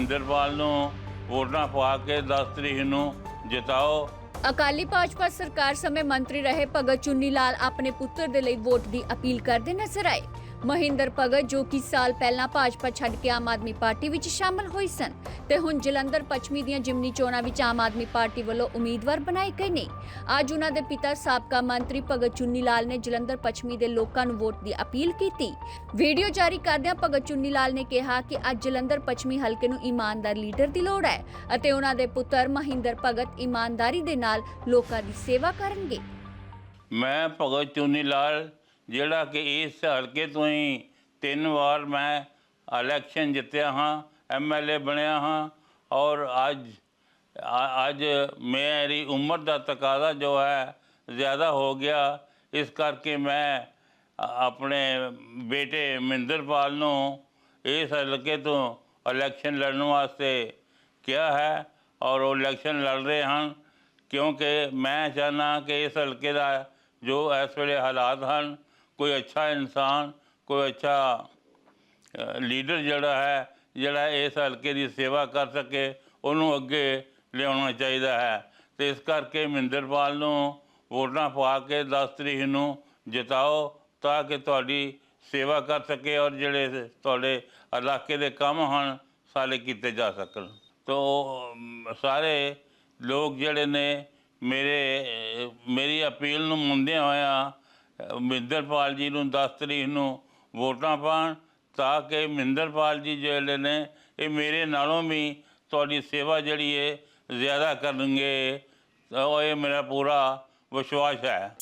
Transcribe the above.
ਮਹਿੰਦਰਪਾਲ ਨੂੰ ਵੋਟਾਂ ਪਾ ਕੇ 10 ਤਰੀਕ ਨੂੰ ਜਿਤਾਓ। ਅਕਾਲੀ ਭਾਜਪਾ ਸਰਕਾਰ ਸਮੇਂ ਮੰਤਰੀ ਰਹੇ ਭਗਤ ਚੁੰਨੀ ਲਾਲ ਆਪਣੇ ਪੁੱਤਰ ਦੇ ਲਈ ਵੋਟ ਦੀ ਅਪੀਲ ਕਰਦੇ ਨਜ਼ਰ ਆਏ। ਮਹਿੰਦਰ ਭਗਤ, ਜੋ ਕਿ ਸਾਲ ਪਹਿਲਾਂ ਭਾਜਪਾ ਛੱਡ ਕੇ ਆਮ ਆਦਮੀ ਪਾਰਟੀ ਵਿੱਚ ਸ਼ਾਮਲ ਹੋਏ ਸਨ ਤੇ ਹੁਣ ਜਲੰਧਰ ਪੱਛਮੀ ਦੀਆਂ ਜਿਮਨੀ ਚੋਣਾਂ ਵਿੱਚ ਆਮ ਆਦਮੀ ਪਾਰਟੀ ਵੱਲੋਂ ਉਮੀਦਵਾਰ ਬਣਾਏ ਗਏ ਨੇ। ਅੱਜ ਉਹਨਾਂ ਦੇ ਪਿਤਾ ਸਾਬਕਾ ਮੰਤਰੀ ਭਗਤ ਚੁੰਨੀ ਲਾਲ ਨੇ ਜਲੰਧਰ ਪੱਛਮੀ ਦੇ ਲੋਕਾਂ ਨੂੰ ਵੋਟ ਦੀ ਅਪੀਲ ਕੀਤੀ। ਵੀਡੀਓ ਜਾਰੀ ਕਰਦਿਆਂ ਭਗਤ ਚੁੰਨੀ ਲਾਲ ਨੇ ਕਿਹਾ ਕਿ ਅੱਜ ਜਲੰਧਰ ਪੱਛਮੀ ਹਲਕੇ ਨੂੰ ਇਮਾਨਦਾਰ ਲੀਡਰ ਦੀ ਲੋੜ ਹੈ ਅਤੇ ਉਹਨਾਂ ਦੇ ਪੁੱਤਰ ਮਹਿੰਦਰ ਭਗਤ ਇਮਾਨਦਾਰੀ ਦੇ ਨਾਲ ਲੋਕਾਂ ਦੀ ਸੇਵਾ ਕਰਨਗੇ। ਮੈਂ ਭਗਤ ਚੁੰਨੀ ਲਾਲ ਜਿਹੜਾ ਕਿ ਇਸ ਹਲਕੇ ਤੋਂ ਹੀ ਤਿੰਨ ਵਾਰ ਮੈਂ ਇਲੈਕਸ਼ਨ ਜਿੱਤਿਆ ਹਾਂ ਐਮਐਲਏ ਬਣਿਆ ਹਾਂ ਔਰ ਅੱਜ ਅੱਜ ਮੇਰੀ ਉਮਰ ਦਾ ਤਕਾਜ਼ਾ ਜੋ ਹੈ ਜ਼ਿਆਦਾ ਹੋ ਗਿਆ। ਇਸ ਕਰਕੇ ਮੈਂ ਆਪਣੇ ਬੇਟੇ ਮਹਿੰਦਰਪਾਲ ਨੂੰ ਇਸ ਹਲਕੇ ਤੋਂ ਇਲੈਕਸ਼ਨ ਲੜਨ ਵਾਸਤੇ ਕਿਹਾ ਹੈ ਔਰ ਉਹ ਇਲੈਕਸ਼ਨ ਲੜ ਰਹੇ ਹਨ ਕਿਉਂਕਿ ਮੈਂ ਚਾਹੁੰਦਾ ਕਿ ਇਸ ਹਲਕੇ ਦਾ ਜੋ ਇਸ ਵੇਲੇ ਹਾਲਾਤ ਹਨ ਕੋਈ ਅੱਛਾ ਇਨਸਾਨ ਕੋਈ ਅੱਛਾ ਲੀਡਰ ਜਿਹੜਾ ਹੈ ਜਿਹੜਾ ਇਸ ਹਲਕੇ ਦੀ ਸੇਵਾ ਕਰ ਸਕੇ ਉਹਨੂੰ ਅੱਗੇ ਲਿਆਉਣਾ ਚਾਹੀਦਾ ਹੈ। ਤੇ ਇਸ ਕਰਕੇ ਮਹਿੰਦਰਪਾਲ ਨੂੰ ਵੋਟਾਂ ਪਾ ਕੇ 10 ਤਰੀਕ ਨੂੰ ਜਿਤਾਓ ਤਾਂ ਕਿ ਤੁਹਾਡੀ ਸੇਵਾ ਕਰ ਸਕੇ ਔਰ ਜਿਹੜੇ ਤੁਹਾਡੇ ਇਲਾਕੇ ਦੇ ਕੰਮ ਹਨ ਸਾਰੇ ਕੀਤੇ ਜਾ ਸਕਣ। ਤੋ ਅਮ, ਸਾਰੇ ਲੋਕ ਜਿਹੜੇ ਨੇ ਮੇਰੇ ਮੇਰੀ ਅਪੀਲ ਨੂੰ ਮੰਨਦਿਆਂ ਹੋਇਆਂ ਮਹਿੰਦਰਪਾਲ ਜੀ ਨੂੰ 10 ਤਰੀਕ ਨੂੰ ਵੋਟਾਂ ਪਾਉਣ, ਤਾਂ ਕਿ ਮਹਿੰਦਰਪਾਲ ਜੀ ਜਿਹੜੇ ਨੇ, ਇਹ ਮੇਰੇ ਨਾਲੋਂ ਵੀ ਤੁਹਾਡੀ ਸੇਵਾ ਜਿਹੜੀ ਹੈ ਜ਼ਿਆਦਾ ਕਰਨਗੇ। ਉਹ ਇਹ ਮੇਰਾ ਪੂਰਾ ਵਿਸ਼ਵਾਸ ਹੈ।